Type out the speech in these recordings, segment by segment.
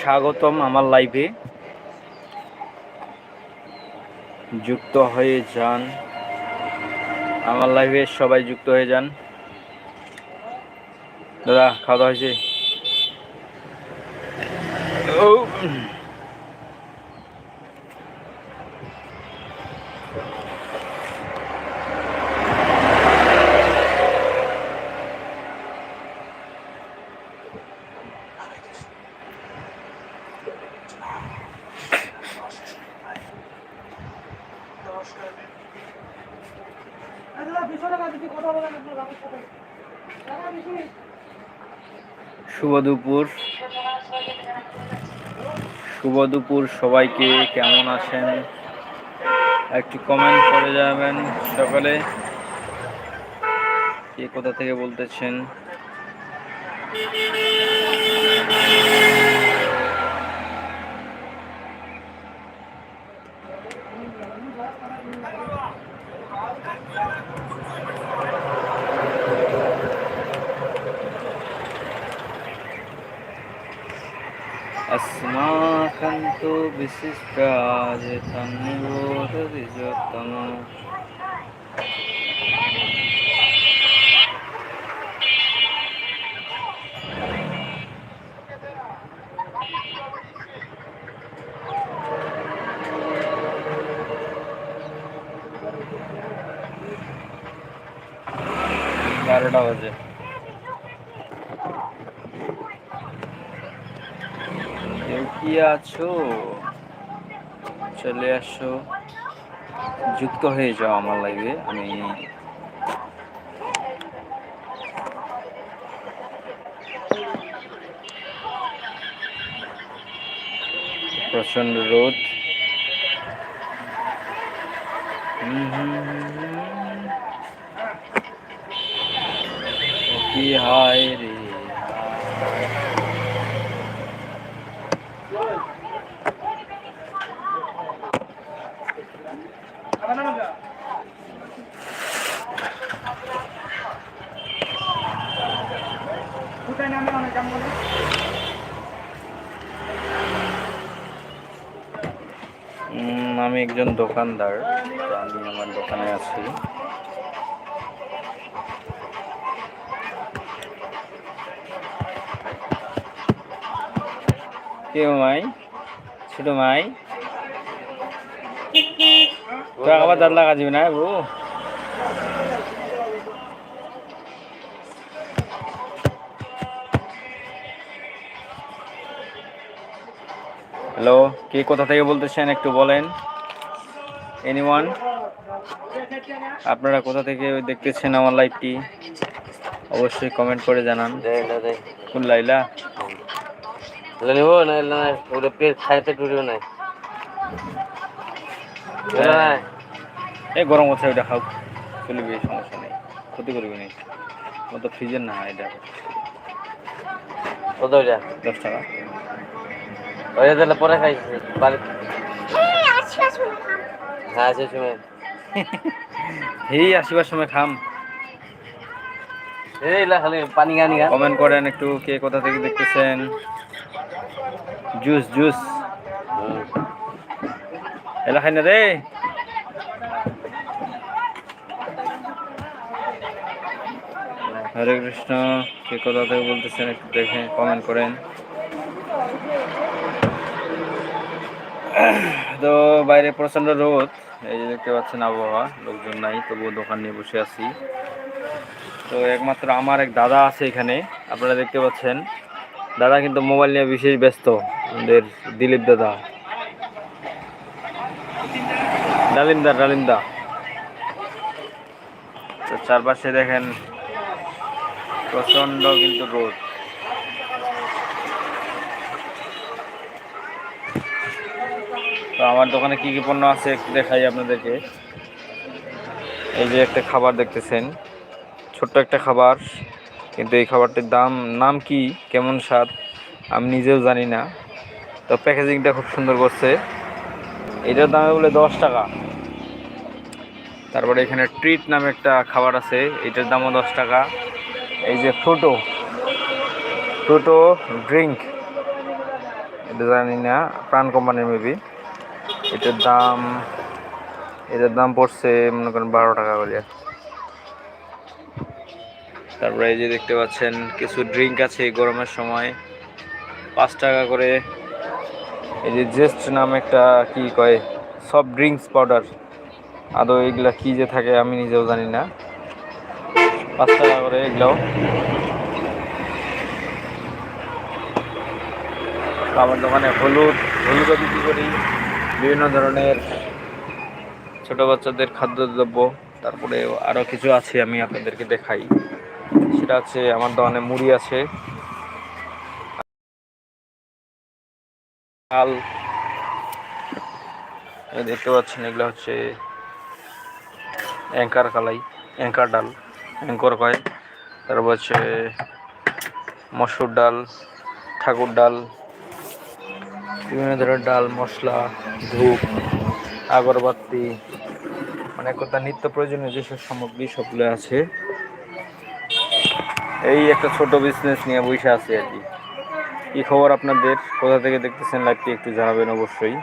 স্বাগতম আমার লাইভে যুক্ত হয়ে যান। আমার লাইভে সবাই যুক্ত হয়ে যান। দাদা, খাওয়া দাওয়া হয়েছে? ও শুভ দুপুর। শুভ দুপুর সবাইকে, কেমন আছেন? একটু কমেন্ট করে যাবেন সকালে। কে কোথা থেকে বলতেছেন? अस्माकन्तु विशिष्टाय तन्निबोधविजोत्तम বারোটা বাজে কি আছো? চলে আসো। যুক্ত হয়ে যাও আমার লাইভে আমি প্রচণ্ড রোদ। কি হায় রে হায়। উম, আমি একজন দোকানদার তো আমি আমার দোকানে আছি। কে মাই? ছোট মাই? তো আবার দাঁত লাগা যাবে না বউ? হ্যালো কে কোথা থেকে বলতেছেন একটু বলেন। এনিওয়ান আপনারা কোথা থেকে দেখতেছেন আমার লাইভটি অবশ্যই কমেন্ট করে জানান। কোন লাইলা নিব না ওটা পেট খাইতে টুরিও নাই। হ্যাঁ। এই গরম হচ্ছে ওইটা খাও। চলবে সমস্যা নেই। ক্ষতি করবি না। ও তো ফ্রিজের না এটা। কত ওইটা? দশ টাকা। ওইটা তাহলে পরে খাইছি। বাড়ি আছে সময়। এই আসিবার সময় খাম। এই খালি পানি গানি কমেন্ট করেন একটু কে কোথা থেকে দেখতেছেন। জুস জুস এলা খাই না রে। হরে কৃষ্ণ কে কোথা থেকে বলতেছেন একটু দেখে কমেন্ট করেন। তো বাইরে প্রচণ্ড রোদ। এই যে দেখতে পাচ্ছেন আবহাওয়া, লোকজন নাই, তবুও দোকান নিয়ে বসে আছি। তো একমাত্র আমার এক দাদা আছে এখানে, আপনারা দেখতে পাচ্ছেন। দাদা কিন্তু মোবাইল নিয়ে বিশেষ ব্যস্ত, আমাদের দিলীপ দাদা। ডালিমদা ডালিমদা। তো চারপাশে দেখেন প্রচণ্ড কিন্তু রোদ। তো আমার দোকানে কি কি পণ্য আছে একটু দেখাই আপনাদেরকে। এই যে একটা খাবার দেখতেছেন, ছোট্ট একটা খাবার, কিন্তু এই খাবারটির দাম, নাম কি, কেমন স্বাদ, আমি নিজেও জানি না। তো প্যাকেজিংটা খুব সুন্দর করছে। এটার দামে বলে দশ টাকা। তারপরে এখানে ট্রিট নামে একটা খাবার আছে, এটার দামও দশ টাকা। এই যে ফ্রুটো ফ্রুটো ড্রিঙ্ক, এটা জানি না, প্রাণ কোম্পানির মেবি। এটার দাম এটার দাম পড়ছে, মনে করেন বারো টাকা করে তারপরে এই যে দেখতে পাচ্ছেন, কিছু ড্রিঙ্ক আছে গরমের সময়। পাঁচ টাকা করে। এই যে জেস্ট নাম একটা কি কয় সফট ড্রিঙ্কস পাউডার আদৌ এগুলা কি যে থাকে আমি নিজেও জানি না। পাঁচ টাকা করে এগুলাও। আমার দোকানে হলুদ, হলুদও বিক্রি করি। বিভিন্ন ধরনের ছোট বাচ্চাদের খাদ্যদ্রব্য, তারপরে আরও কিছু আছে আমি আপনাদেরকে দেখাই। সেটা হচ্ছে আমার দোকানে মুড়ি আছে। ডাল। দেখতে পাচ্ছেন, এগুলো হচ্ছে অ্যাঙ্কার কালাই, অ্যাঙ্কার ডাল, অ্যাঙ্কর কয় তারপর হচ্ছে মসুর ডাল, ঠাকুর ডাল। বিভিন্ন ধরনের ডাল, মশলা, ধূপ, আগরবাতি মানে কথা নিত্য প্রয়োজনীয় যেসব সামগ্রী সবগুলো আছে। এই একটা ছোট বিজনেস নিয়ে বসে আছে আর কি। কি খবর আপনাদের? কোথা থেকে দেখতেছেন? লাইভটি একটু জানাবেন অবশ্যই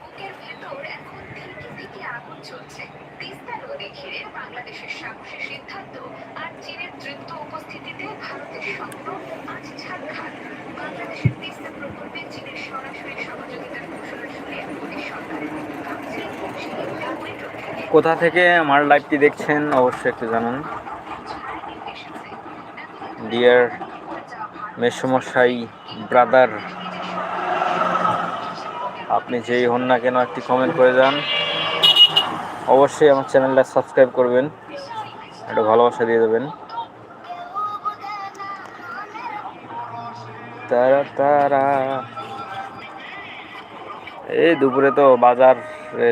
বুকের ভেতর এখন থেকে থেকে আগুন চলছে তিস্তা নদী ঘিরে বাংলাদেশের সাহসী সিদ্ধান্ত আর চীনের দ্রুত উপস্থিতিতে ভারতের স্বপ্ন আজ ছাড়খাড় বাংলাদেশের তিস্তা প্রকল্পে চীনের সরাসরি সহযোগিতার ঘোষণা শুনে মোদী সরকারের কোথা থেকে আমার লাইভটি দেখছেন অবশ্যই একটু জানান। ডিয়ার মেসমশাই ব্রাদার আপনি যেই হন না কেন একটি কমেন্ট করে যান। অবশ্যই আমার চ্যানেলটা সাবস্ক্রাইব করবেন। একটা ভালোবাসা দিয়ে দেবেন। তারা তারা। এই দুপুরে তো বাজার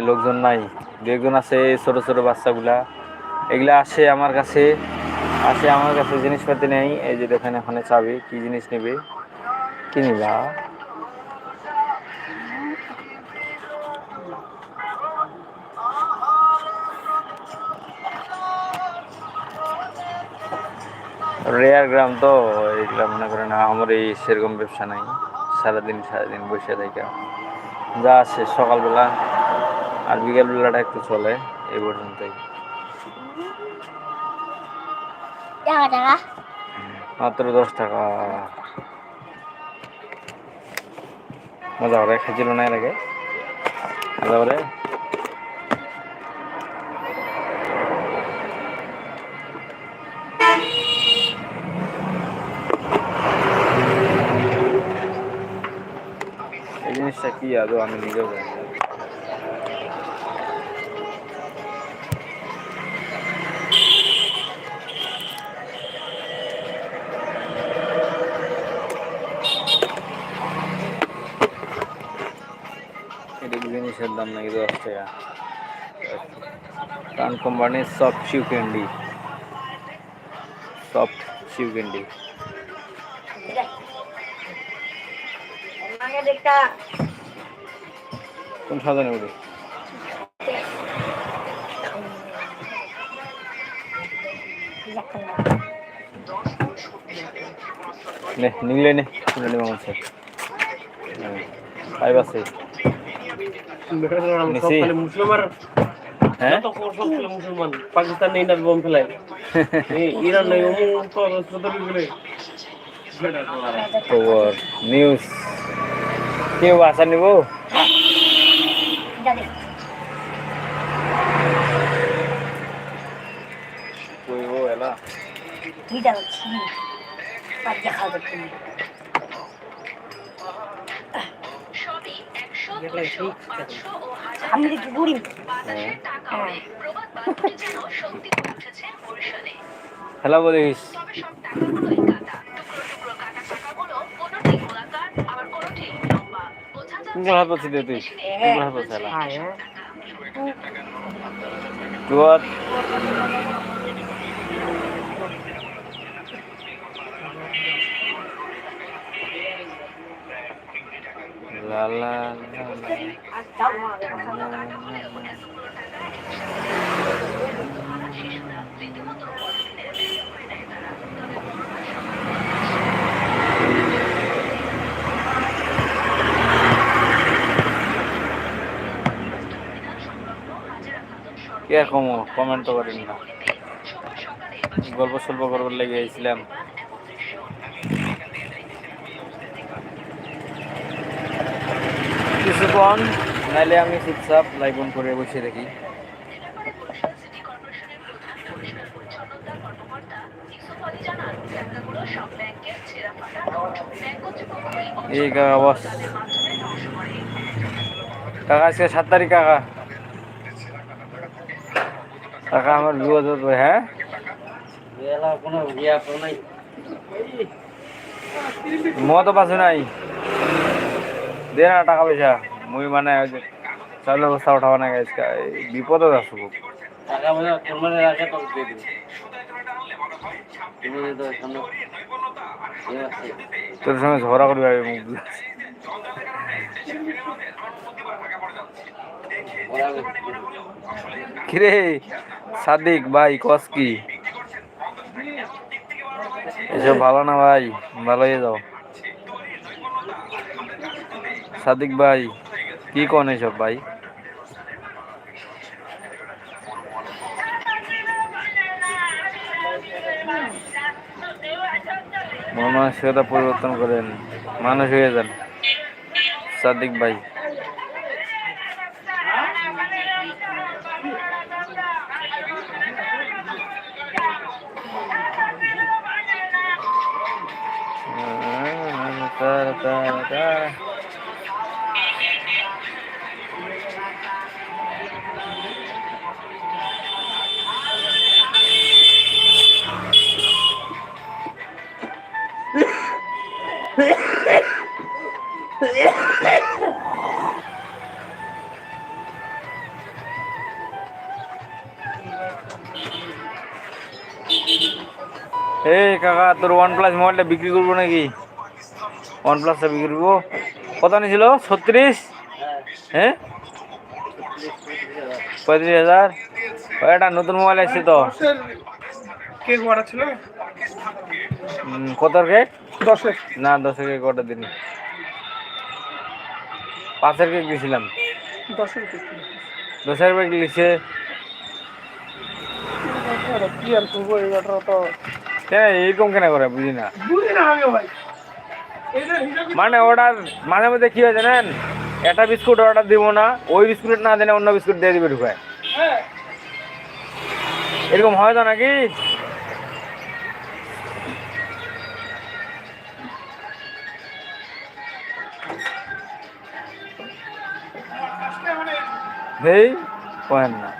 লোকজন নাই। দু আছে, এই ছোটো ছোটো বাচ্চাগুলা। এগুলা আসে আমার কাছে। আসে আমার কাছে, জিনিসপাতি নেই। এই যে দেখেন এখানে চাবি, কি জিনিস নেবে? কি নিবা? রেয়ার গ্রাম তো এগুলা মনে করেন আমার এই সেরকম ব্যবসা নাই। সারাদিন সারাদিন বসে থাকা। যা আছে সকালবেলা আর বিকেলবেলাটা একটু চলে এই পর্যন্তই। মাত্র দশ টাকা। মজা করে খেয়েছিল না এর আগে? মজা করে আদৌ আমি নিজেও জানি জিনিসের দাম নাকি দশ টাকা? কান কোম্পানির সফট দেখা। কোন সাদা নেবে নে নিলে নে শুনে নেব আছে পাইব আছে। নিছি? মুসলমান। হ্যাঁ? যত কর সব মুসলমান পাকিস্তান নেই না বোম ফেলায়। ইরান নেই অমুক তো খবর নিউজ কেউ বাসা নিব কইব এলা দুইটা হচ্ছে পাঁচটা খাওয়া তুমি সবই একশো দুশো পাঁচশো ও হাজার আমি দেখি গরিব বাতাসের টাকা ওড়ে প্রবাদ বাক্যটি যেন শক্তি পৌঁছেছে বরিশালে খেলা বলিস। তবে সব টাকাগুলোই কাটা টুকরো টুকরো কাটা টাকাগুলো কোনোটি গোলাকার আবার কোনোটি লম্বা। বোঝা কোন যাচ্ছে হাত পাচ্ছি তুই। কোন পাচ্ছি এলা। কে কমো? কমেন্ট করেন। না গল্প সল্প করবার লেগে গেছিলাম কিছুক্ষণ নাইলে আমি চুপচাপ লাইভ অন করে বসে কর্তৃপক্ষই এই কাকা, বস। কাকা, আজকে সাত তারিখ কাকা। কাকা, আমার বিপদ হতো হ্যাঁ? কোনো কোনো নাই। মতো পাশে নাই দে না টাকা পয়সা। মানে তো দিয়ে দিবি। তুমি তো সামনে ইয়ে আছে তোর সঙ্গে ঝগড়া করবি আমি মুখ কিরে সাদিক ভাই কস কি? এসব ভালো না ভাই? ভালো হয়ে যাও। সাদিক ভাই কি কোন এসব ভাই? মন মানসিকতা পরিবর্তন করেন। মানুষ হয়ে যান। সাদিক ভাই। এই কাকা তোর ওয়ান প্লাস মোবাইলটা বিক্রি করব নাকি? ওয়ান প্লাসটা বিক্রি করব। কত নিয়েছিল ছত্রিশ? হ্যাঁ? পঁয়ত্রিশ হাজার। একটা নতুন মোবাইল আসছে তো। কেক অর্ডার ছিল? উম, কতর কেক না দশের কেক অর্ডার দিনি। পাঁচের কেক দিয়েছিলাম দশের কেক দশের কেক লিখছে কি আর করব এবারটা তো। কেন এরকম কেন করে বুঝি না। বুঝি না আমিও ভাই। মানে অর্ডার মাঝে মধ্যে কি হয় জানেন? একটা বিস্কুট অর্ডার দিব না ওই বিস্কুট না দিলে অন্য বিস্কুট দিয়ে দিবে ঢুকায়। হ্যাঁ। এরকম হয় তো নাকি? হেই কহেন না।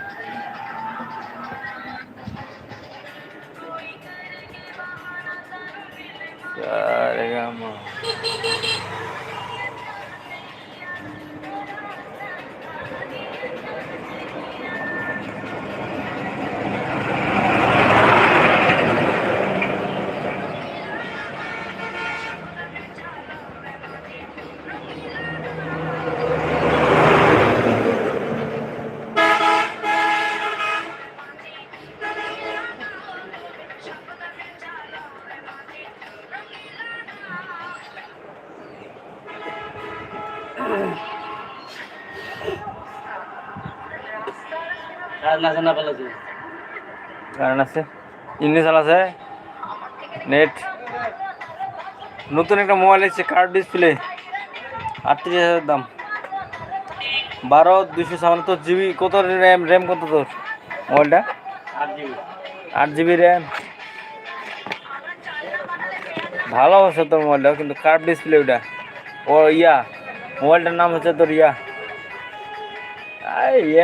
কারণ আছে ইংলিশ আছে। নেট নতুন একটা মোবাইল এসেছে কার্ড ডিসপ্লে আটত্রিশ হাজার দাম। বারো দুশো ছাপ্পান্ন জিবি কত র্যাম র্যাম কত তোর মোবাইলটা? আট জিবি। র্যাম ভালো আছে তোর মোবাইলটা কিন্তু কার্ড ডিসপ্লে ওটা ও ইয়া মোবাইলটার নাম হচ্ছে তোর ইয়া।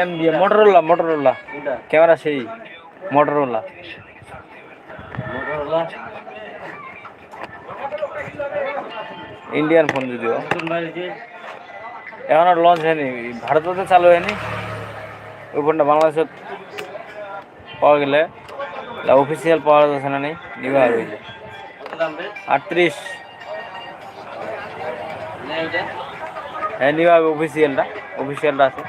এম দিয়ে মোটরোলা মোটরোলা কোনটা ক্যামেরা সেই মোটরোলা ইন্ডিয়ান ফোন যদিও এখন আর লঞ্চ হয়নি। ভারততে চালু হয়নি। ওই ফোনটা বাংলাদেশত পাওয়া গেলে। অফিসিয়াল পাওয়া যাচ্ছে না নেই। নিবা রে আটত্রিশ। হ্যাঁ নিবা অফিসিয়ালটা অফিসিয়ালটা আছে।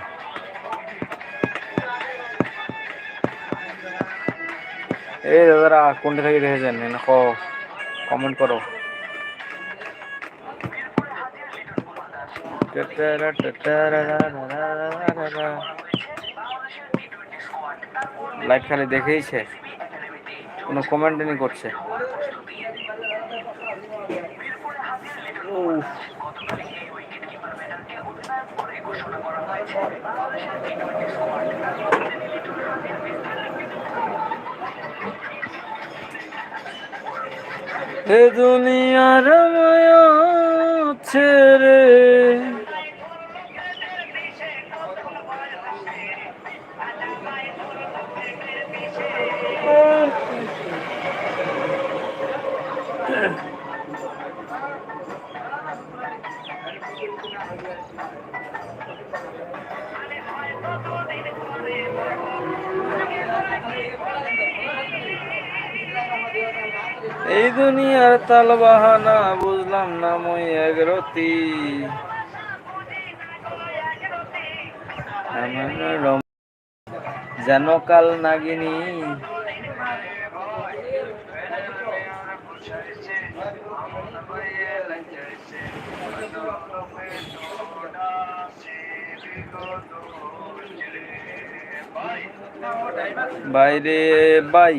এই দাদারা কোনটা থেকে দেখেছেন? এনে কমেন্ট করো। লাইট খালি দেখেইছে। কোনো কমেন্টই করছে। এ দুনিয়ার ছেড়ে দুনিয়ার বাহানা বুঝলাম না মই এগরতি যেন কাল নাগিনী। বাইরে বাই।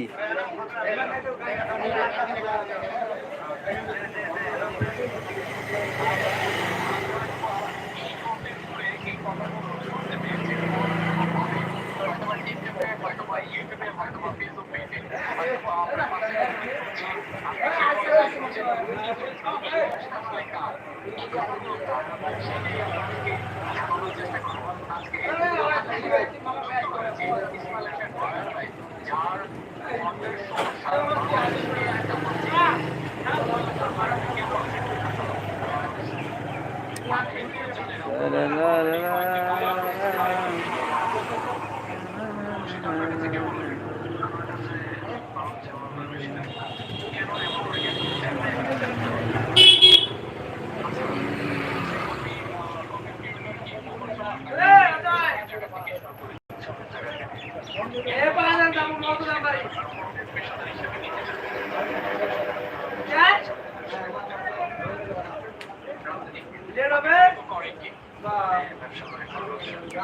Thank you.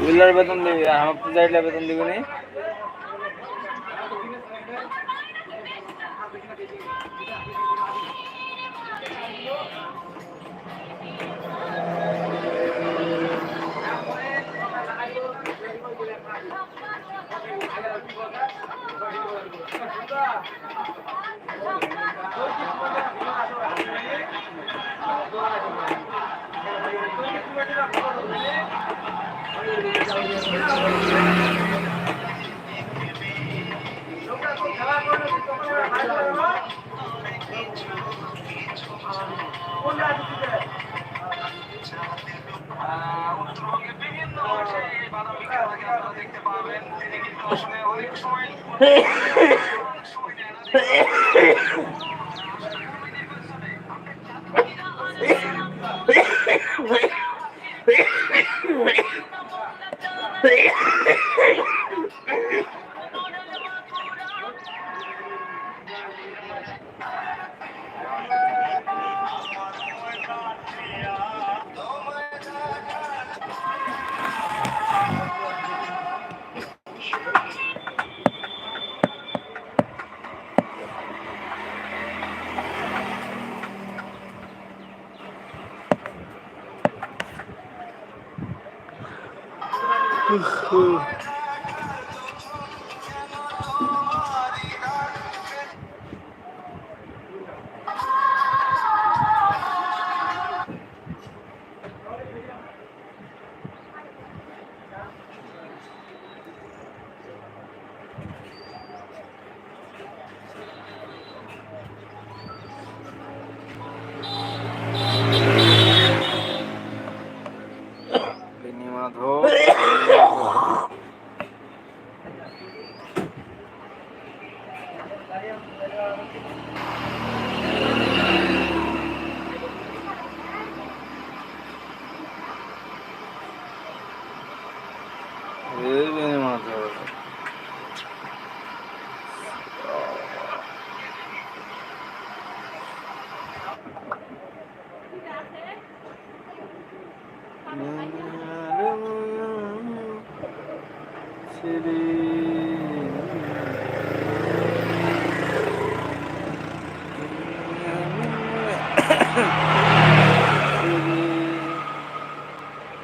উইলার বেতন দিবি আর আমার যাইলে বেতন দিবি নি? উত্তরবঙ্গের বিভিন্ন বাদামি খেলাকে আপনারা দেখতে পাবেন তিনি কিন্তু আসলে অনেক সময় সময় Yeah.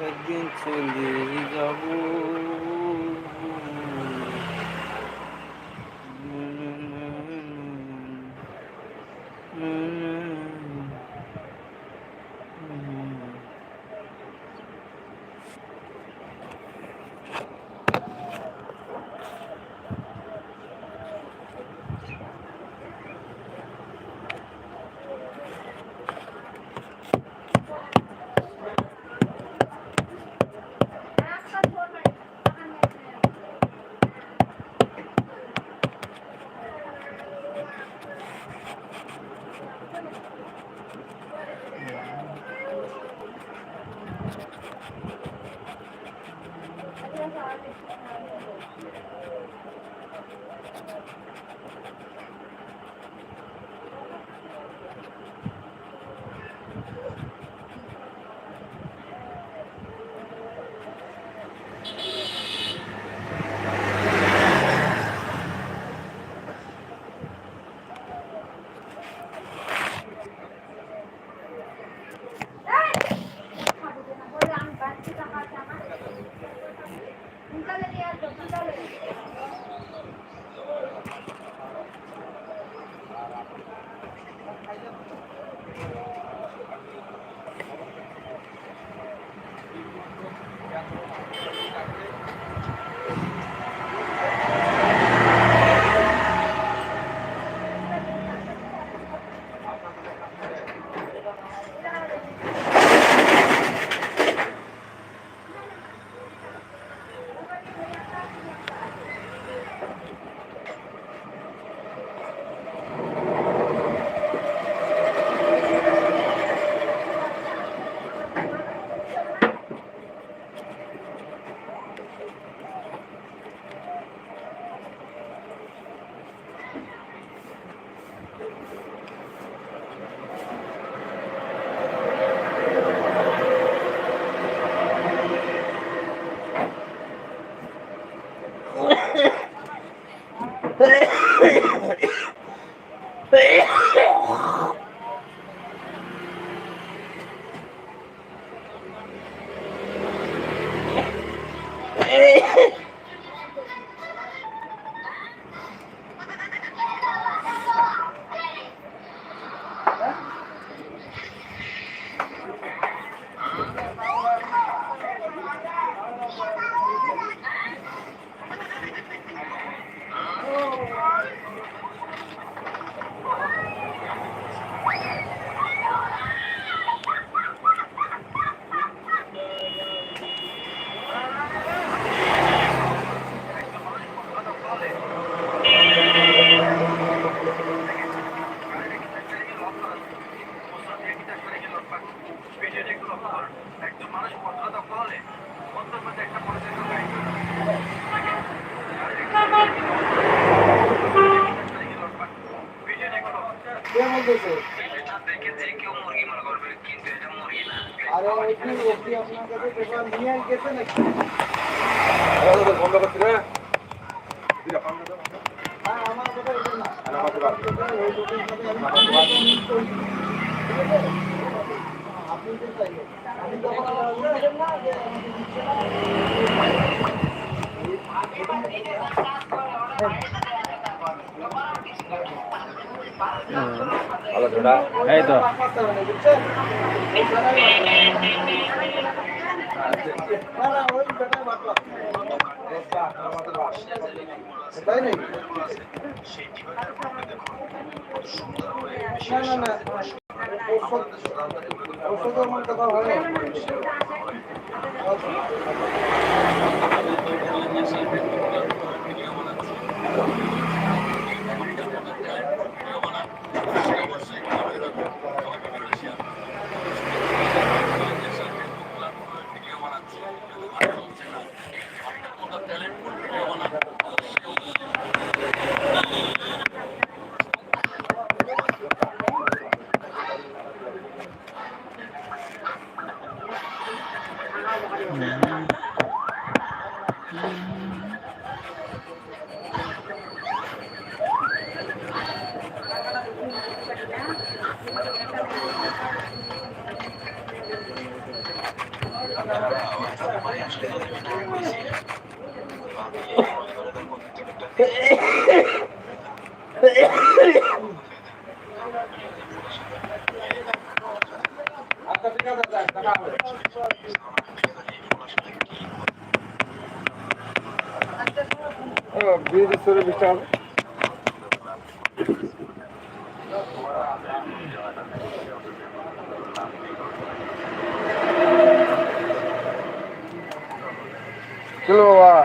একদিন চলে যাব। এই তো। ওষুধের মধ্যে কথা হয় চল্লিশ বিশ টাকা হবে। চলো বাবা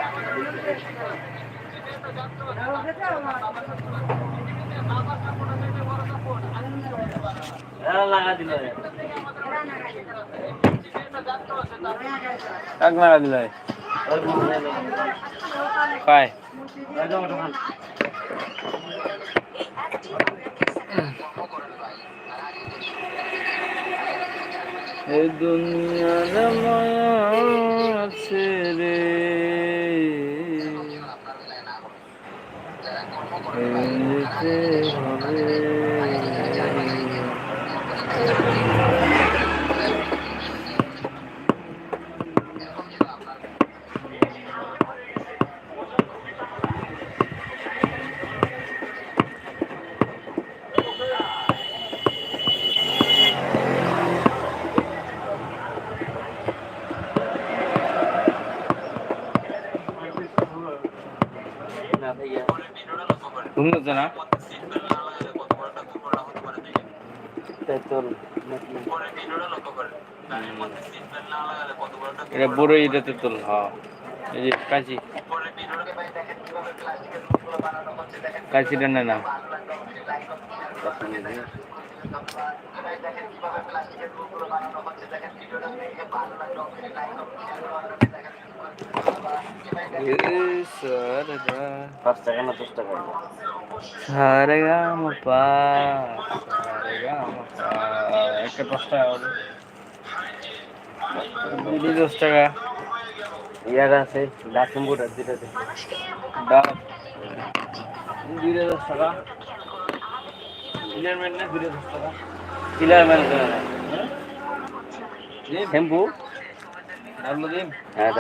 এরা লাগা দিল এক এই দুনিয়ার মায়া আছে রে ঘুম হচ্ছে না এটা বড় এটাতে তোল হ্যাঁ। এই যে কাঁচি। কাঁচিটা না না। পাঁচ টাকা না দশ টাকা সারেগামা পা সারেগামা পা একটা পাঁচ টাকা দশ টাকা ইয়ার আছে ডাকুম্বুর আছে যেটাতে ডাব দুইটা দশ টাকা ইলের মেন না দুইটা দশ টাকা কিলার ম্যান শ্যাম্পু হ্যাঁ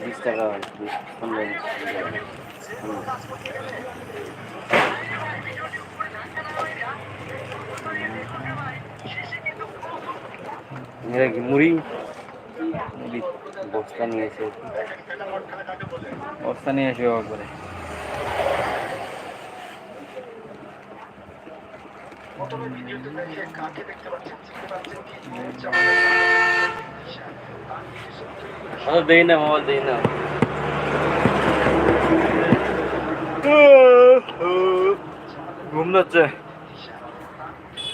বিশ টাকা হয় মুড়ি? মুড়ি। বস্তা নিয়ে এসে বস্তা নিয়ে আসবে একবারে। দেই না মোবাইল দেই না। ঘুম যাচ্ছে।